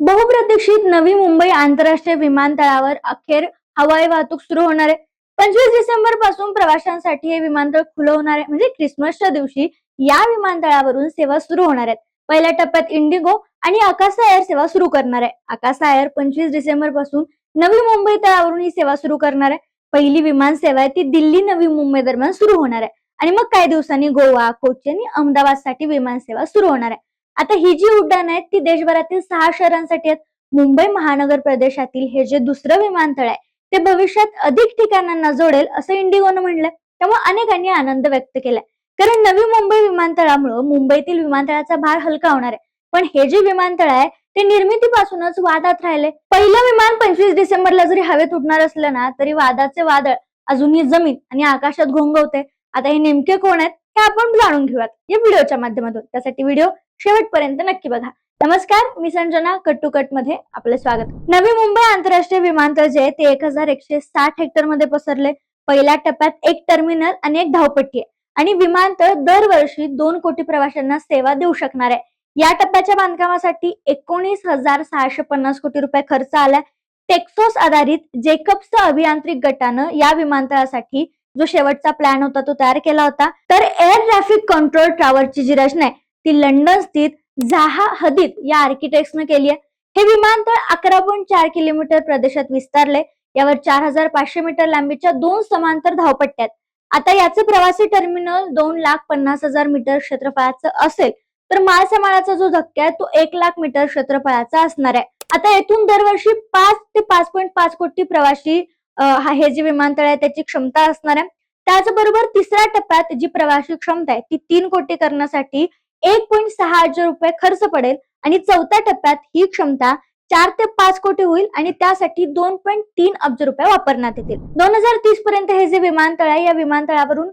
बहुप्रतीक्षित नवी मुंबई आंतरराष्ट्रीय विमानतळावर अखेर हवाई वाहतूक सुरू होणार आहे. पंचवीस डिसेंबरपासून प्रवाशांसाठी हे विमानतळ खुलं होणार आहे. म्हणजे क्रिसमसच्या दिवशी या विमानतळावरून सेवा सुरू होणार आहेत. पहिल्या टप्प्यात इंडिगो आणि आकाशा एअर सेवा सुरू करणार आहे. आकाशा एअर पंचवीस डिसेंबरपासून नवी मुंबई तळावरून ही सेवा सुरू करणार आहे. पहिली विमान सेवा आहे ती दिल्ली नवी मुंबई दरम्यान सुरू होणार आहे. आणि मग काही दिवसांनी गोवा कोची आणि अहमदाबादसाठी विमान सेवा सुरू होणार आहे. आता ही जी उड्डाण आहेत ती देशभरातील सहा शहरांसाठी आहेत. मुंबई महानगर प्रदेशातील हे जे दुसरं विमानतळ आहे ते भविष्यात अधिक ठिकाणांना जोडेल असं इंडिगोनं म्हणलंय. त्यामुळे अनेकांनी आनंद व्यक्त केलाय. कारण नवी मुंबई विमानतळामुळे मुंबईतील विमानतळाचा भार हलका होणार आहे. पण हे जे विमानतळ आहे ते निर्मितीपासूनच वादात राहिले पहिलं विमान पंचवीस डिसेंबरला जरी हवेत उठणार असलं ना तरी वादाचे वादळ अजूनही जमीन आणि आकाशात घोंगवते आता हे नेमके कोण आहेत? हे आपण जाणून घेऊयात या व्हिडिओच्या माध्यमातून. त्यासाठी व्हिडिओ शेवटपर्यंत नक्की बघा. नमस्कार मी संजना कटमध्ये आपलं स्वागत. नवी मुंबई आंतरराष्ट्रीय विमानतळ जे ते एक हजार एकशे साठ हेक्टरमध्ये पसरले पहिल्या टप्प्यात एक टर्मिनल आणि एक धावपट्टी आहे. आणि विमानतळ दरवर्षी दोन कोटी प्रवाशांना सेवा देऊ शकणार आहे. या टप्प्याच्या बांधकामासाठी एकोणीस हजार सहाशे पन्नास कोटी रुपये खर्च आलाय. टेक्सोस आधारित जेकब्स अभियांत्रिक गटानं या विमानतळासाठी जो शेवटचा प्लॅन होता तो तयार केला होता. तर एअर ट्रॅफिक कंट्रोल टॉवरची जी रचना आहे ती लंडन स्थित झाहा हदीद या आर्किटेक्ट्सनं केली आहे. हे विमानतळ अकरा पॉईंट चार किलोमीटर प्रदेशात विस्तारले यावर चार हजार पाचशे मीटर लांबीच्या दोन समांतर धावपट्ट्यात आता याचे प्रवासी टर्मिनल दोन लाख पन्नास हजार मीटर क्षेत्रफळाचं असेल. तर मालसामानाचा जो धक्का आहे तो एक लाख मीटर क्षेत्रफळाचा असणार आहे. आता येथून दरवर्षी पाच ते पाच पॉईंट पाच कोटी प्रवासी हा- हे जे विमानतळ आहे त्याची क्षमता असणार आहे. त्याचबरोबर तिसऱ्या टप्प्यात जी प्रवासी क्षमता आहे ती तीन कोटी करण्यासाठी एक पॉईंट सहा अब्ज रुपये खर्च पडेल आणि चौथ्या टप्प्यात ही क्षमता चार ते पाच कोटी होईल आणि त्यासाठी दोन पॉईंट तीन अब्ज रुपये वापरण्यात येतील. दोन हजार तीस पर्यंत हे जे विमानतळ आहे या विमानतळावरून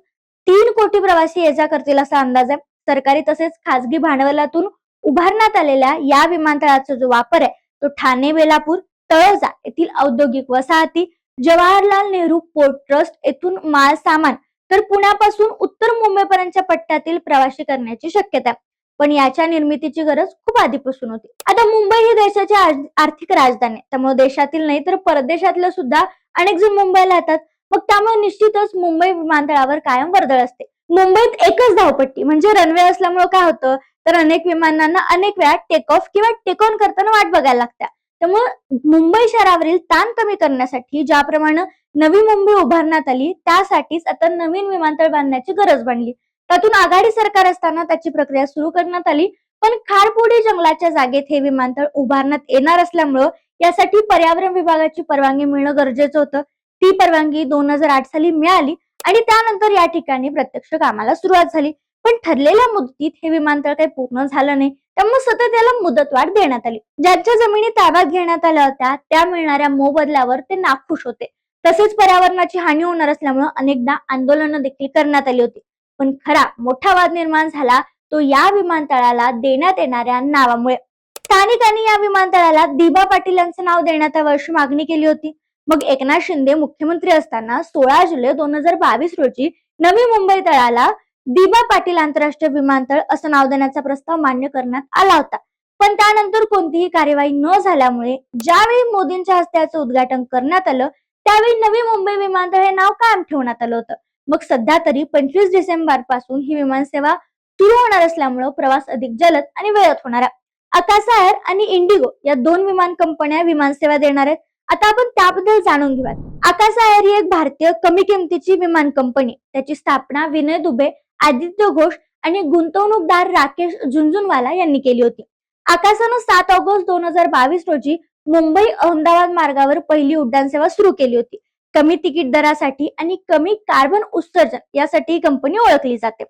तीन कोटी प्रवासी ये जा करतील असा अंदाज आहे. सरकारी तसेच खासगी भांडवलातून उभारण्यात आलेल्या या विमानतळाचा जो वापर आहे तो ठाणे बेलापूर तळोजा येथील औद्योगिक वसाहती जवाहरलाल नेहरू पोर्ट ट्रस्ट येथून माल सामान तर पुण्यापासून उत्तर मुंबईपर्यंतच्या पट्ट्यातील प्रवासी करण्याची शक्यता आहे. पण याच्या निर्मितीची गरज खूप आधीपासून होती. आता मुंबई ही देशाची आर्थिक राजधानी आहे. त्यामुळे देशातील नाही तर परदेशातले सुद्धा अनेक जण मुंबईला येतात मग त्यामुळे निश्चितच मुंबई विमानतळावर कायम वर्दळ असते. मुंबईत एकच धावपट्टी म्हणजे रनवे असल्यामुळे काय होतं? तर अनेक विमानांना अनेक वेळा टेक ऑफ किंवा टेक ऑन करताना वाट बघायला लागत्या. त्यामुळे मुंबई शहरावरील ताण कमी करण्यासाठी ज्याप्रमाणे नवी मुंबई उभारण्यात आली त्यासाठीच आता नवीन विमानतळ बांधण्याची गरज बनली. त्यातून आघाडी सरकार असताना त्याची प्रक्रिया सुरू करण्यात आली पण खारपुडी जंगलाच्या जागेत हे विमानतळ उभारण्यात येणार असल्यामुळं यासाठी पर्यावरण विभागाची परवानगी मिळणं गरजेचं होतं. ती परवानगी दोन हजार आठ साली मिळाली आणि त्यानंतर या ठिकाणी प्रत्यक्ष कामाला सुरुवात झाली. पण ठरलेल्या मुदतीत हे विमानतळ काही पूर्ण झालं नाही. त्यामुळे सतत याला मुदतवाढ देण्यात आली. ज्यांच्या जमिनी ताब्यात घेण्यात आल्या होत्या त्या मिळणाऱ्या मोबदल्यावर ते नाखुश होते. तसेच पर्यावरणाची हानी होणार असल्यामुळे अनेकदा आंदोलनं देखील करण्यात आली होती. पण खरा मोठा वाद निर्माण झाला तो या विमानतळाला देण्यात येणाऱ्या नावामुळे. स्थानिकांनी या विमानतळाला दिबा पाटील यांचं नाव देण्यात यावं अशी मागणी केली होती. मग एकनाथ शिंदे मुख्यमंत्री असताना सोळा जुलै दोन हजार बावीस रोजी नवी मुंबई तळाला दिबा पाटील आंतरराष्ट्रीय विमानतळ असं नाव देण्याचा प्रस्ताव मान्य करण्यात आला होता. पण त्यानंतर कोणतीही कार्यवाही न झाल्यामुळे ज्यावेळी मोदींच्या हस्ते याचं उद्घाटन करण्यात आलं त्यावेळी नवी मुंबई विमानतळ हे नाव कायम ठेवण्यात आलं होतं. मग सध्या तरी पंचवीस डिसेंबरपासून ही विमानसेवा सुरू होणार असल्यामुळं प्रवास अधिक जलद आणि वेळत होणार आहे. आकाशा एअर आणि इंडिगो या दोन विमान कंपन्या विमानसेवा देणार आहेत. आता आपण त्याबद्दल जाणून घेऊयात. आकाशा एअर ही एक भारतीय कमी किमतीची विमान कंपनी त्याची स्थापना विनय दुबे आदित्य घोष आणि गुंतवणूकदार राकेश झुंझुनवाला यांनी केली होती. आकाशानं सात ऑगस्ट दोन हजार बावीस रोजी मुंबई अहमदाबाद मार्गावर पहिली उड्डाण सेवा सुरू केली होती. कमी तिकीट दरासाठी आणि कमी कार्बन उत्सर्जन यासाठी ही कंपनी ओळखली जाते.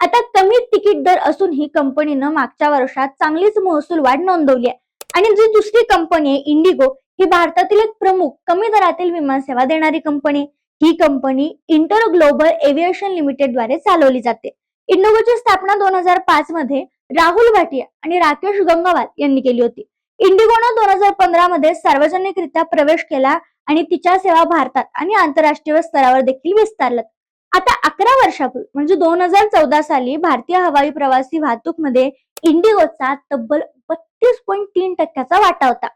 आता कमी तिकीट दर असूनही कंपनीनं मागच्या वर्षात चांगलीच महसूल वाढ नोंदवली आहे. आणि जी दुसरी कंपनी आहे इंडिगो ही भारतातील एक प्रमुख कमी दरातील विमानसेवा देणारी कंपनी आहे. ही कंपनी इंटर ग्लोबल एव्हिएशन लिमिटेडद्वारे चालवली जाते. इंडिगोची स्थापना दोन हजार पाच मध्ये राहुल भाटिया आणि राकेश गंगावाल यांनी केली होती. इंडिगोनं दोन हजार पंधरा मध्ये सार्वजनिकरित्या प्रवेश केला आणि तिच्या सेवा भारतात आणि आंतरराष्ट्रीय स्तरावर देखील विस्तारल्यात. आता अकरा वर्षापूर्वी म्हणजे दोन हजार चौदा साली भारतीय हवाई प्रवासी वाहतूकमध्ये इंडिगोचा तब्बल बत्तीस पॉईंट तीन टक्क्याचा वाटा होता.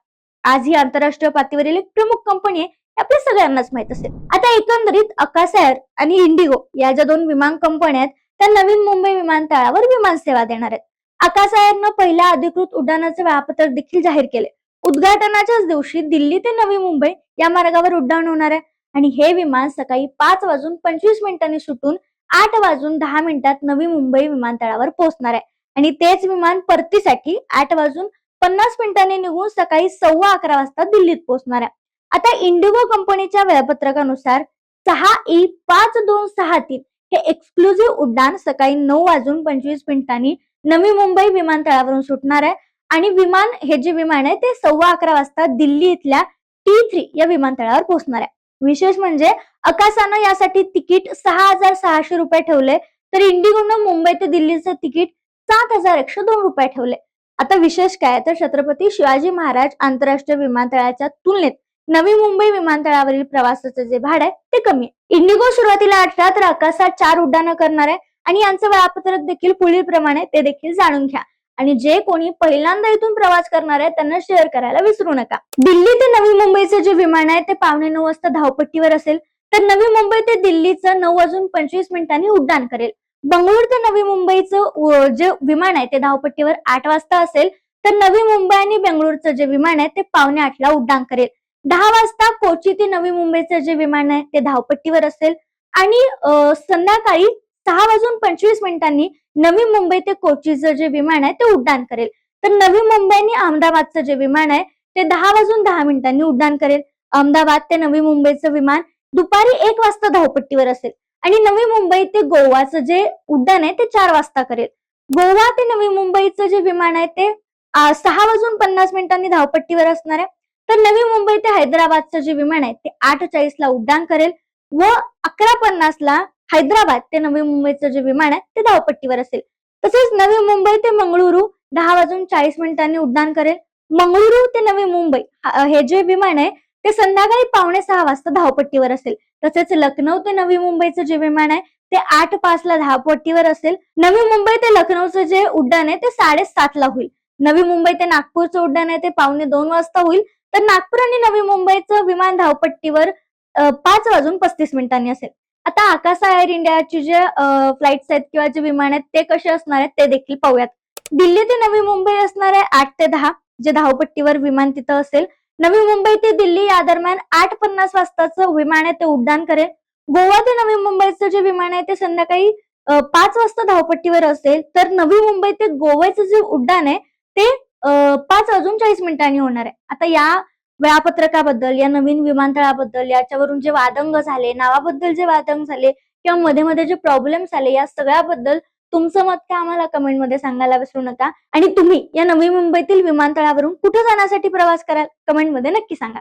आज ही आंतरराष्ट्रीय पातळीवरील एक प्रमुख कंपनी आहे आपल्या सगळ्यांनाच माहीत असेल. आता एकंदरीत अकास एअर आणि इंडिगो या ज्या दोन विमान कंपन्या आहेत त्या नवीन मुंबई विमानतळावर विमान सेवा देणार आहेत. आकाश एअरनं पहिल्या अधिकृत उड्डाणाचे वेळापत्रक देखील जाहीर केले. उद्घाटनाच्याच दिवशी दिल्ली ते नवी मुंबई या मार्गावर उड्डाण होणार आहे. आणि हे विमान सकाळी पाच वाजून पंचवीस मिनिटांनी सुटून आठ वाजून दहा मिनिटात नवी मुंबई विमानतळावर पोहोचणार आहे. आणि तेच विमान परतीसाठी आठ वाजून पन्नास मिनिटांनी निघून सकाळी सव्वा अकरा वाजता दिल्लीत पोहोचणार आहे. आता इंडिगो कंपनीच्या वेळापत्रकानुसार सहा ई पाच दोन सहा तीन हे एक्सक्लुझिव्ह उड्डाण सकाळी नऊ वाजून पंचवीस मिनिटांनी नवी मुंबई विमानतळावरून सुटणार आहे. आणि विमान हे जे विमान आहे ते सव्वा अकरा वाजता दिल्ली इथल्या टी थ्री या विमानतळावर पोहोचणार आहे. विशेष म्हणजे अकासानं यासाठी तिकीट सहा हजार सहाशे रुपये ठेवले तर इंडिगोनं मुंबई ते दिल्लीचं तिकीट सात हजार एकशे दोन रुपये ठेवले. आता विशेष काय तर छत्रपती शिवाजी महाराज आंतरराष्ट्रीय विमानतळाच्या तुलनेत नवी मुंबई विमानतळावरील प्रवासाचं जे भाडं आहे ते कमी आहे. इंडिगो सुरुवातीला अठरा तर आकाशात चार उड्डाणं करणार आहे आणि यांचं वेळापत्रक देखील पुढील प्रमाणे ते देखील जाणून घ्या. आणि जे कोणी पहिल्यांदा इथून प्रवास करणार आहे त्यांना शेअर करायला विसरू नका. दिल्ली ते नवी मुंबईचं जे विमान आहे ते पावणे नऊ वाजता धावपट्टीवर असेल तर नवी मुंबई ते दिल्लीचं नऊ वाजून पंचवीस मिनिटांनी उड्डाण करेल. बंगळूर ते नवी मुंबईचं जे विमान आहे ते धावपट्टीवर आठ वाजता असेल तर नवी मुंबई आणि बेंगळूरचं जे विमान आहे ते पावणे आठला उड्डाण करेल. दहा वाजता कोची ते नवी मुंबईचं जे विमान आहे ते धावपट्टीवर असेल. आणि संध्याकाळी सहा वाजून पंचवीस मिनिटांनी नवी मुंबई ते कोचीचं जे विमान आहे ते उड्डाण करेल. तर नवी मुंबई आणि अहमदाबादचं जे विमान आहे ते दहा वाजून दहा मिनिटांनी उड्डाण करेल. अहमदाबाद ते नवी मुंबईचं विमान दुपारी एक वाजता धावपट्टीवर असेल. आणि नवी मुंबई ते गोवाचं जे उड्डाण आहे ते चार वाजता करेल. गोवा ते नवी मुंबईचं जे विमान आहे ते सहा वाजून पन्नास मिनिटांनी धावपट्टीवर असणार आहे. तर नवी मुंबई ते हैदराबादचं जे विमान आहे ते आठ चाळीसला उड्डाण करेल व अकरा पन्नासला हैदराबाद ते नवी मुंबईचं जे विमान आहे ते धावपट्टीवर असेल. तसेच नवी मुंबई ते मंगळुरू दहा वाजून चाळीस मिनिटांनी उड्डाण करेल. मंगळुरू ते नवी मुंबई हे जे विमान आहे ते संध्याकाळी पावणे सहा वाजता धावपट्टीवर असेल. तसेच लखनौ ते नवी मुंबईचं जे विमान आहे ते आठ पाच ला धावपट्टीवर असेल. नवी मुंबई ते लखनौचं जे उड्डाण आहे ते साडेसात ला होईल. नवी मुंबई ते नागपूरचं उड्डाण आहे ते पावणे दोन वाजता होईल. तर नागपूर आणि नवी मुंबईचं विमान धावपट्टीवर पाच वाजून पस्तीस मिनिटांनी असेल. आता आकाशा एअर इंडियाची जे फ्लाईट्स आहेत किंवा जे विमान आहेत ते कसे असणार आहेत ते देखील पाहूयात. दिल्ली ते नवी मुंबई असणार आहे आठ ते दहा जे धावपट्टीवर विमान तिथं असेल. नवी मुंबई ते दिल्ली या दरम्यान आठ पन्नास वाजताचं विमान आहे ते उड्डाण करेल. गोवा ते नवी मुंबईचं जे विमान आहे ते संध्याकाळी पाच वाजता धावपट्टीवर असेल. तर नवी मुंबई ते गोव्याचं जे उड्डाण आहे ते पाच अजून चाळीस मिनिटांनी होणार आहे. आता या वेळापत्रकाबद्दल या नवीन विमानतळाबद्दल याच्यावरून जे वादंग झाले नावाबद्दल जे वादंग झाले किंवा मध्ये मध्ये जे प्रॉब्लेम्स आले या सगळ्याबद्दल तुमचं मत काय आम्हाला कमेंटमध्ये सांगायला विसरू नका. आणि तुम्ही या नवी मुंबईतील विमानतळावरून कुठे जाण्यासाठी प्रवास कराल कमेंटमध्ये नक्की सांगा.